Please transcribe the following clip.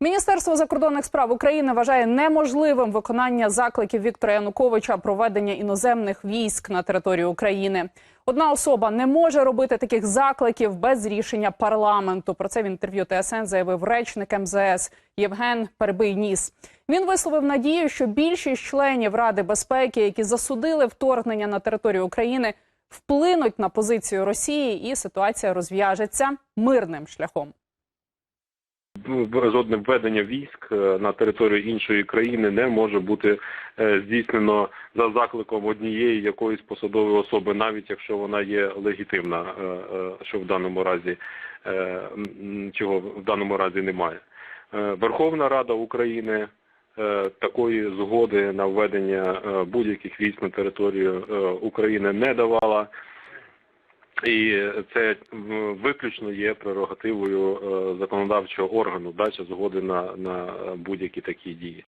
Міністерство закордонних справ України вважає неможливим виконання закликів Віктора Януковича проведення іноземних військ на територію України. Одна особа не може робити таких закликів без рішення парламенту. Про це в інтерв'ю ТСН заявив речник МЗС Євген Перебийніс. Він висловив надію, що більшість членів Ради безпеки, які засудили вторгнення на територію України, вплинуть на позицію Росії, і ситуація розв'яжеться мирним шляхом. Жодне введення військ е, на територію іншої країни не може бути е, здійснено за закликом однієї якоїсь посадової особи, навіть якщо вона є легітимна, е, що в даному разі чого в даному разі немає. Верховна Рада України такої згоди на введення будь-яких військ на територію України не давала. І це виключно є прерогативою е, законодавчого органу, дача згоди на, на будь-які такі дії.